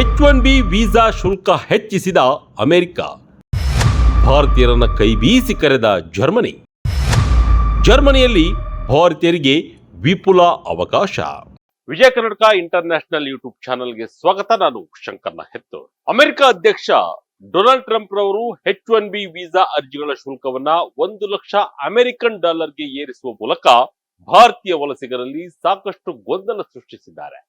H one B visa ಶುಲ್ಕ ಹೆಚ್ಚಿಸಿದ America. ಭಾರತೀಯರನ್ನ ಕೈಬೀಸಿ ಕರೆದ Germany. ಜರ್ಮನಿಯಲ್ಲಿ ಭಾರತೀಯರಿಗೆ ವಿಪುಲ ಅವಕಾಶ. ವಿಜಯ ಕರ್ನಾಟಕ ಇಂಟರ್ನ್ಯಾಷನಲ್ ಯೂಟ್ಯೂಬ್ ಚಾನೆಲ್ಗೆ ಸ್ವಾಗತ, ನಾನು ಶಂಕರ್ನ ಹೆತ್ತು ಅಮೆರಿಕ ಅಧ್ಯಕ್ಷ ಡೊನಾಲ್ಡ್ ಟ್ರಂಪ್ ರವರು ಹೆಚ್ ಒನ್ ಬಿ ವೀಸಾ ಅರ್ಜಿಗಳ ಶುಲ್ಕವನ್ನ ಒಂದು ಲಕ್ಷ ಅಮೆರಿಕನ್ ಡಾಲರ್ಗೆ ಏರಿಸುವ ಮೂಲಕ ಭಾರತೀಯ ವಲಸಿಗರಲ್ಲಿ ಸಾಕಷ್ಟು ಗೊಂದಲ ಸೃಷ್ಟಿಸಿದ್ದಾರೆ.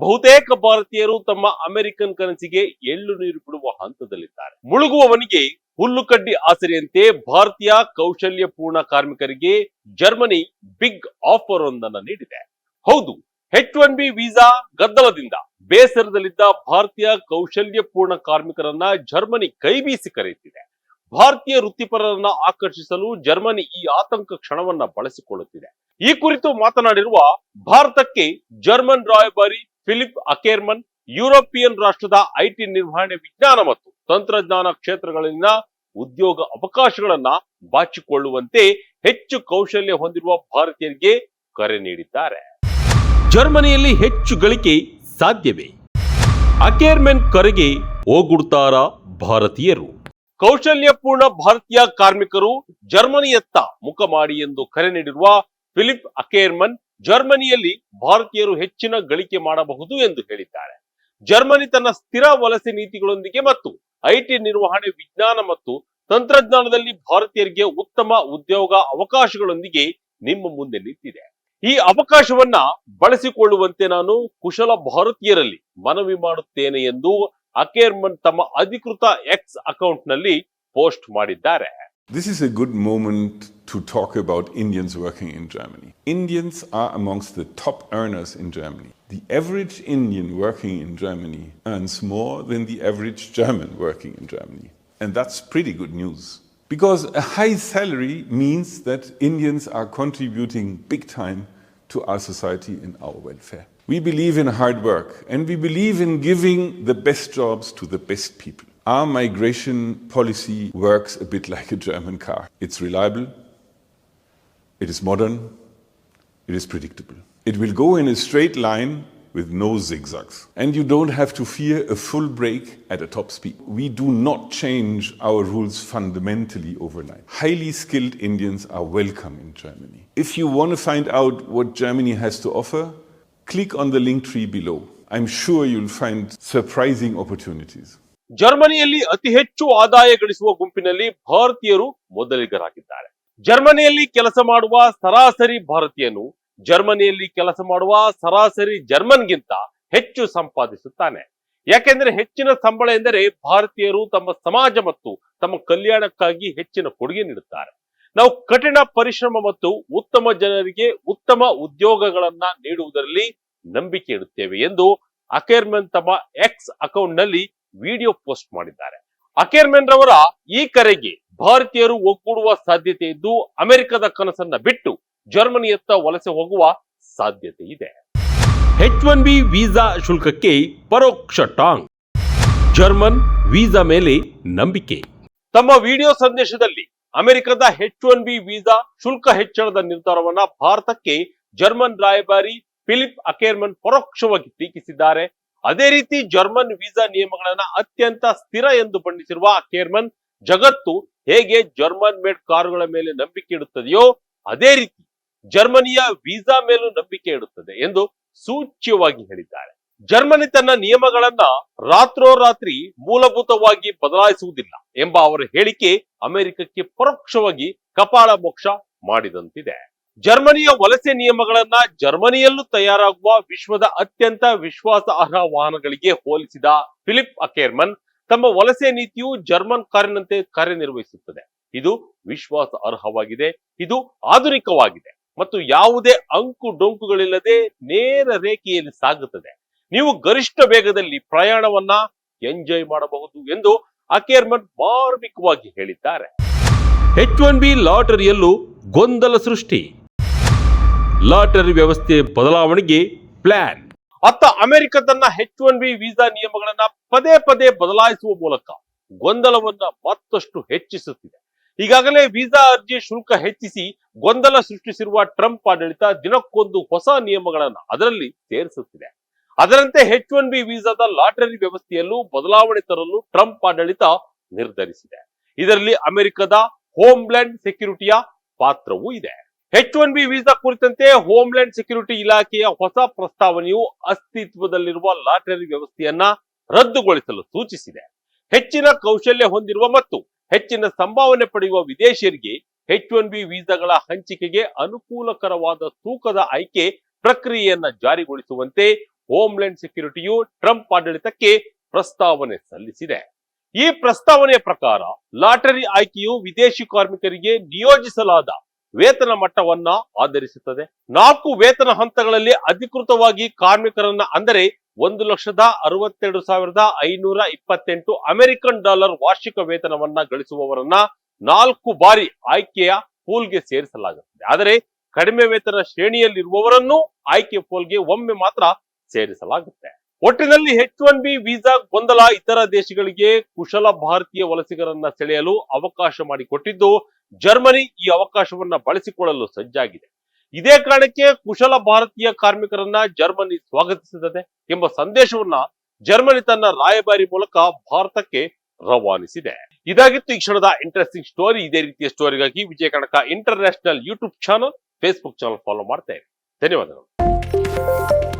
ಬಹುತೇಕ ಭಾರತೀಯರು ತಮ್ಮ ಅಮೆರಿಕನ್ ಕನಸಿಗೆ ಎಳ್ಳು ನೀರು ಬಿಡುವ ಹಂತದಲ್ಲಿದ್ದಾರೆ. ಮುಳುಗುವವನಿಗೆ ಹುಲ್ಲು ಕಡ್ಡಿ ಆಸರೆಯಂತೆ ಭಾರತೀಯ ಕೌಶಲ್ಯಪೂರ್ಣ ಕಾರ್ಮಿಕರಿಗೆ ಜರ್ಮನಿ ಬಿಗ್ ಆಫರ್ ಒಂದನ್ನ ನೀಡಿದೆ. ಹೌದು ಹೆಚ್ ಒನ್ ಬಿ ವೀಸಾ ಗದ್ದಲದಿಂದ ಬೇಸರದಲ್ಲಿದ್ದ ಭಾರತೀಯ ಕೌಶಲ್ಯಪೂರ್ಣ ಕಾರ್ಮಿಕರನ್ನ ಜರ್ಮನಿ ಕೈಬೀಸಿ ಕರೆಯುತ್ತಿದೆ. ಭಾರತೀಯ ವೃತ್ತಿಪರರನ್ನ ಆಕರ್ಷಿಸಲು ಜರ್ಮನಿ ಈ ಆತಂಕ ಕ್ಷಣವನ್ನ ಬಳಸಿಕೊಳ್ಳುತ್ತಿದೆ. ಈ ಕುರಿತು ಮಾತನಾಡಿರುವ ಭಾರತಕ್ಕೆ ಜರ್ಮನ್ ರಾಯಭಾರಿ ಫಿಲಿಪ್ ಅಕೇರ್ಮನ್, ಯುರೋಪಿಯನ್ ರಾಷ್ಟ್ರದ ಐಟಿ ನಿರ್ವಹಣೆ ವಿಜ್ಞಾನ ಮತ್ತು ತಂತ್ರಜ್ಞಾನ ಕ್ಷೇತ್ರಗಳಲ್ಲಿನ ಉದ್ಯೋಗ ಅವಕಾಶಗಳನ್ನ ಬಾಚಿಕೊಳ್ಳುವಂತೆ ಹೆಚ್ಚು ಕೌಶಲ್ಯ ಹೊಂದಿರುವ ಭಾರತೀಯರಿಗೆ ಕರೆ ನೀಡಿದ್ದಾರೆ. ಜರ್ಮನಿಯಲ್ಲಿ ಹೆಚ್ಚು ಗಳಿಕೆ ಸಾಧ್ಯವೇ? ಅಕೇರ್ಮೆನ್ ಕರೆಗೆ ಓಗುಡ್ತಾರ ಭಾರತೀಯರು? ಕೌಶಲ್ಯಪೂರ್ಣ ಭಾರತೀಯ ಕಾರ್ಮಿಕರು ಜರ್ಮನಿಯತ್ತ ಮುಖ ಮಾಡಿ ಎಂದು ಕರೆ ನೀಡಿರುವ ಫಿಲಿಪ್ ಅಕೇರ್ಮನ್ ಜರ್ಮನಿಯಲ್ಲಿ ಭಾರತೀಯರು ಹೆಚ್ಚಿನ ಗಳಿಕೆ ಮಾಡಬಹುದು ಎಂದು ಹೇಳಿದ್ದಾರೆ. ಜರ್ಮನಿ ತನ್ನ ಸ್ಥಿರ ವಲಸೆ ನೀತಿಗಳೊಂದಿಗೆ ಮತ್ತು ಐಟಿ ನಿರ್ವಹಣೆ, ವಿಜ್ಞಾನ ಮತ್ತು ತಂತ್ರಜ್ಞಾನದಲ್ಲಿ ಭಾರತೀಯರಿಗೆ ಉತ್ತಮ ಉದ್ಯೋಗ ಅವಕಾಶಗಳೊಂದಿಗೆ ನಿಮ್ಮ ಮುಂದೆ ನಿಂತಿದೆ. ಈ ಅವಕಾಶವನ್ನ ಬಳಸಿಕೊಳ್ಳುವಂತೆ ನಾನು ಕುಶಲ ಭಾರತೀಯರಲ್ಲಿ ಮನವಿ ಮಾಡುತ್ತೇನೆ ಎಂದು ಅಕೇರ್ಮನ್ ತಮ್ಮ ಅಧಿಕೃತ ಎಕ್ಸ್ ಅಕೌಂಟ್ನಲ್ಲಿ ಪೋಸ್ಟ್ ಮಾಡಿದ್ದಾರೆ. This is a good moment to talk about Indians working in Germany. Indians are amongst the top earners in Germany. The average Indian working in Germany earns more than the average German working in Germany. And that's pretty good news. Because a high salary means that Indians are contributing big time to our society and our welfare. We believe in hard work and we believe in giving the best jobs to the best people. Our migration policy works a bit like a German car. It's reliable, it is modern, it is predictable. It will go in a straight line with no zigzags. And you don't have to fear a full brake at a top speed. We do not change our rules fundamentally overnight. Highly skilled Indians are welcome in Germany. If you want to find out what Germany has to offer, click on the link tree below. I'm sure you'll find surprising opportunities. ಜರ್ಮನಿಯಲ್ಲಿ ಅತಿ ಹೆಚ್ಚು ಆದಾಯ ಗಳಿಸುವ ಗುಂಪಿನಲ್ಲಿ ಭಾರತೀಯರು ಮೊದಲಿಗರಾಗಿದ್ದಾರೆ ಜರ್ಮನಿಯಲ್ಲಿ ಕೆಲಸ ಮಾಡುವ ಸರಾಸರಿ ಭಾರತೀಯನು ಜರ್ಮನಿಯಲ್ಲಿ ಕೆಲಸ ಮಾಡುವ ಸರಾಸರಿ ಜರ್ಮನ್ಗಿಂತ ಹೆಚ್ಚು ಸಂಪಾದಿಸುತ್ತಾನೆ. ಯಾಕೆಂದ್ರೆ ಹೆಚ್ಚಿನ ಸಂಬಳ ಎಂದರೆ ಭಾರತೀಯರು ತಮ್ಮ ಸಮಾಜ ಮತ್ತು ತಮ್ಮ ಕಲ್ಯಾಣಕ್ಕಾಗಿ ಹೆಚ್ಚಿನ ಕೊಡುಗೆ ನೀಡುತ್ತಾರೆ. ನಾವು ಕಠಿಣ ಪರಿಶ್ರಮ ಮತ್ತು ಉತ್ತಮ ಜನರಿಗೆ ಉತ್ತಮ ಉದ್ಯೋಗಗಳನ್ನ ನೀಡುವುದರಲ್ಲಿ ನಂಬಿಕೆ ಇಡುತ್ತೇವೆ ಎಂದು ಅಕೇರ್ಮೆನ್ ತಮ್ಮ ಎಕ್ಸ್ ಅಕೌಂಟ್ನಲ್ಲಿ ವಿಡಿಯೋ ಪೋಸ್ಟ್ ಮಾಡಿದ್ದಾರೆ. ಅಕೇರ್ಮೆನ್ ರವರ ಈ ಕರೆಗೆ ಭಾರತೀಯರು ಒಗ್ಗೂಡುವ ಸಾಧ್ಯತೆ ಇದ್ದು ಅಮೆರಿಕದ ಕನಸನ್ನ ಬಿಟ್ಟು ಜರ್ಮನಿಯತ್ತ ವಲಸೆ ಹೋಗುವ ಸಾಧ್ಯತೆ ಇದೆ. ಹೆಚ್ ಒನ್ ಬಿ ವೀಸಾ ಶುಲ್ಕಕ್ಕೆ ಪರೋಕ್ಷ ಟಾಂಗ್. ಜರ್ಮನ್ ವೀಸಾ ಮೇಲೆ ನಂಬಿಕೆ. ತಮ್ಮ ವಿಡಿಯೋ ಸಂದೇಶದಲ್ಲಿ ಅಮೆರಿಕದ ಹೆಚ್ ಒನ್ ಬಿ ವೀಸಾ ಶುಲ್ಕ ಹೆಚ್ಚಳದ ನಿರ್ಧಾರವನ್ನ ಭಾರತಕ್ಕೆ ಜರ್ಮನ್ ರಾಯಭಾರಿ ಫಿಲಿಪ್ ಅಕೇರ್ಮನ್ ಪರೋಕ್ಷವಾಗಿ ಟೀಕಿಸಿದ್ದಾರೆ. ಅದೇ ರೀತಿ ಜರ್ಮನ್ ವೀಸಾ ನಿಯಮಗಳನ್ನ ಅತ್ಯಂತ ಸ್ಥಿರ ಎಂದು ಬಣ್ಣಿಸಿರುವ ಅಕೇರ್ಮನ್ ಜಗತ್ತು ಹೇಗೆ ಜರ್ಮನ್ ಮೇಡ್ ಕಾರುಗಳ ಮೇಲೆ ನಂಬಿಕೆ ಇಡುತ್ತದೆಯೋ ಅದೇ ರೀತಿ ಜರ್ಮನಿಯ ವೀಸಾ ಮೇಲೂ ನಂಬಿಕೆ ಇಡುತ್ತದೆ ಎಂದು ಸೂಚ್ಯವಾಗಿ ಹೇಳಿದ್ದಾರೆ. ಜರ್ಮನಿ ತನ್ನ ನಿಯಮಗಳನ್ನ ರಾತ್ರೋರಾತ್ರಿ ಮೂಲಭೂತವಾಗಿ ಬದಲಾಯಿಸುವುದಿಲ್ಲ ಎಂಬ ಅವರ ಹೇಳಿಕೆ ಅಮೆರಿಕಕ್ಕೆ ಪರೋಕ್ಷವಾಗಿ ಕಪಾಳ ಮೋಕ್ಷ ಮಾಡಿದಂತಿದೆ. ಜರ್ಮನಿಯ ವಲಸೆ ನಿಯಮಗಳನ್ನ ಜರ್ಮನಿಯಲ್ಲೂ ತಯಾರಾಗುವ ವಿಶ್ವದ ಅತ್ಯಂತ ವಿಶ್ವಾಸಾರ್ಹ ವಾಹನಗಳಿಗೆ ಹೋಲಿಸಿದ ಫಿಲಿಪ್ ಅಕೇರ್ಮನ್ ತಮ್ಮ ವಲಸೆ ನೀತಿಯು ಜರ್ಮನ್ ಕಾರಿನಂತೆ ಕಾರ್ಯನಿರ್ವಹಿಸುತ್ತದೆ. ಇದು ವಿಶ್ವಾಸ ಅರ್ಹವಾಗಿದೆ ಇದು ಆಧುನಿಕವಾಗಿದೆ ಮತ್ತು ಯಾವುದೇ ಅಂಕು ಡೊಂಕುಗಳಿಲ್ಲದೆ ನೇರ ರೇಖೆಯಲ್ಲಿ ಸಾಗುತ್ತದೆ. ನೀವು ಗರಿಷ್ಠ ವೇಗದಲ್ಲಿ ಪ್ರಯಾಣವನ್ನ ಎಂಜಾಯ್ ಮಾಡಬಹುದು ಎಂದು ಅಕೇರ್ಮನ್ ಮಾರ್ಮಿಕವಾಗಿ ಹೇಳಿದ್ದಾರೆ. ಎಚ್ ಒನ್ ಬಿ ಲಾಟರಿಯಲ್ಲೂ ಗೊಂದಲ ಸೃಷ್ಟಿ. ಲಾಟರಿ ವ್ಯವಸ್ಥೆ ಬದಲಾವಣೆಗೆ ಪ್ಲಾನ್ ಅತ್ತ ಅಮೆರಿಕದನ್ನ ಹೆಚ್ ಒನ್ ಬಿ ವೀಸಾ ನಿಯಮಗಳನ್ನ ಪದೇ ಪದೇ ಬದಲಾಯಿಸುವ ಮೂಲಕ ಗೊಂದಲವನ್ನ ಮತ್ತಷ್ಟು ಹೆಚ್ಚಿಸುತ್ತಿದೆ. ಈಗಾಗಲೇ ವೀಸಾ ಅರ್ಜಿ ಶುಲ್ಕ ಹೆಚ್ಚಿಸಿ ಗೊಂದಲ ಸೃಷ್ಟಿಸಿರುವ ಟ್ರಂಪ್ ಆಡಳಿತ ದಿನಕ್ಕೊಂದು ಹೊಸ ನಿಯಮಗಳನ್ನು ಅದರಲ್ಲಿ ಸೇರಿಸುತ್ತಿದೆ. ಅದರಂತೆ ಹೆಚ್ ಒನ್ ಬಿ ವೀಸಾದ ಲಾಟರಿ ವ್ಯವಸ್ಥೆಯಲ್ಲೂ ಬದಲಾವಣೆ ತರಲು ಟ್ರಂಪ್ ಆಡಳಿತ ನಿರ್ಧರಿಸಿದೆ. ಇದರಲ್ಲಿ ಅಮೆರಿಕದ ಹೋಮ್ಲ್ಯಾಂಡ್ ಸೆಕ್ಯೂರಿಟಿಯ ಪಾತ್ರವೂ ಇದೆ. ಎಚ್ ಒನ್ ಬಿ ವೀಸಾ ಕುರಿತಂತೆ ಹೋಮ್ಲ್ಯಾಂಡ್ ಸೆಕ್ಯೂರಿಟಿ ಇಲಾಖೆಯ ಹೊಸ ಪ್ರಸ್ತಾವನೆಯು ಅಸ್ತಿತ್ವದಲ್ಲಿರುವ ಲಾಟರಿ ವ್ಯವಸ್ಥೆಯನ್ನ ರದ್ದುಗೊಳಿಸಲು ಸೂಚಿಸಿದೆ. ಹೆಚ್ಚಿನ ಕೌಶಲ್ಯ ಹೊಂದಿರುವ ಮತ್ತು ಹೆಚ್ಚಿನ ಸಂಭಾವನೆ ಪಡೆಯುವ ವಿದೇಶಿಯರಿಗೆ ಎಚ್ ಒನ್ ಬಿ ವೀಸಾಗಳ ಹಂಚಿಕೆಗೆ ಅನುಕೂಲಕರವಾದ ತೂಕದ ಆಯ್ಕೆ ಪ್ರಕ್ರಿಯೆಯನ್ನ ಜಾರಿಗೊಳಿಸುವಂತೆ ಹೋಮ್ಲ್ಯಾಂಡ್ ಸೆಕ್ಯೂರಿಟಿಯು ಟ್ರಂಪ್ ಆಡಳಿತಕ್ಕೆ ಪ್ರಸ್ತಾವನೆ ಸಲ್ಲಿಸಿದೆ. ಈ ಪ್ರಸ್ತಾವನೆಯ ಪ್ರಕಾರ ಲಾಟರಿ ಆಯ್ಕೆಯು ವಿದೇಶಿ ಕಾರ್ಮಿಕರಿಗೆ ನಿಯೋಜಿಸಲಾದ ವೇತನ ಮಟ್ಟವನ್ನ ಆಧರಿಸುತ್ತದೆ. ನಾಲ್ಕು ವೇತನ ಹಂತಗಳಲ್ಲಿ ಅಧಿಕೃತವಾಗಿ ಕಾರ್ಮಿಕರನ್ನ ಅಂದರೆ ಒಂದು ಲಕ್ಷದ ಅರವತ್ತೆರಡು ಸಾವಿರದ ಐನೂರ ಇಪ್ಪತ್ತೆಂಟು ಅಮೆರಿಕನ್ ಡಾಲರ್ ವಾರ್ಷಿಕ ವೇತನವನ್ನ ಗಳಿಸುವವರನ್ನ ನಾಲ್ಕು ಬಾರಿ ಆಯ್ಕೆಯ ಪೂಲ್ಗೆ ಸೇರಿಸಲಾಗುತ್ತದೆ. ಆದರೆ ಕಡಿಮೆ ವೇತನ ಶ್ರೇಣಿಯಲ್ಲಿರುವವರನ್ನು ಆಯ್ಕೆ ಪೋಲ್ಗೆ ಒಮ್ಮೆ ಮಾತ್ರ ಸೇರಿಸಲಾಗುತ್ತೆ. ಒಟ್ಟಿನಲ್ಲಿ ಎಚ್ ಒನ್ ಬಿ ವೀಸಾ ಗೊಂದಲ ಇತರ ದೇಶಗಳಿಗೆ ಕುಶಲ ಭಾರತೀಯ ವಲಸಿಗರನ್ನ ಸೆಳೆಯಲು ಅವಕಾಶ ಮಾಡಿಕೊಟ್ಟಿದ್ದು ಜರ್ಮನಿ ಈ ಅವಕಾಶವನ್ನ ಬಳಸಿಕೊಳ್ಳಲು ಸಜ್ಜಾಗಿದೆ. ಇದೇ ಕಾರಣಕ್ಕೆ ಕುಶಲ ಭಾರತೀಯ ಕಾರ್ಮಿಕರನ್ನ ಜರ್ಮನಿ ಸ್ವಾಗತಿಸುತ್ತದೆ ಎಂಬ ಸಂದೇಶವನ್ನ ಜರ್ಮನಿ ತನ್ನ ರಾಯಭಾರಿ ಮೂಲಕ ಭಾರತಕ್ಕೆ ರವಾನಿಸಿದೆ. ಇದಾಗಿತ್ತು ಈ ಕ್ಷಣದ ಇಂಟ್ರೆಸ್ಟಿಂಗ್ ಸ್ಟೋರಿ ಇದೇ ರೀತಿಯ ಸ್ಟೋರಿಗಾಗಿ Vijaya Kanaka international YouTube channel Facebook channel follow ಮಾಡ್ತೇವೆ. ಧನ್ಯವಾದಗಳು.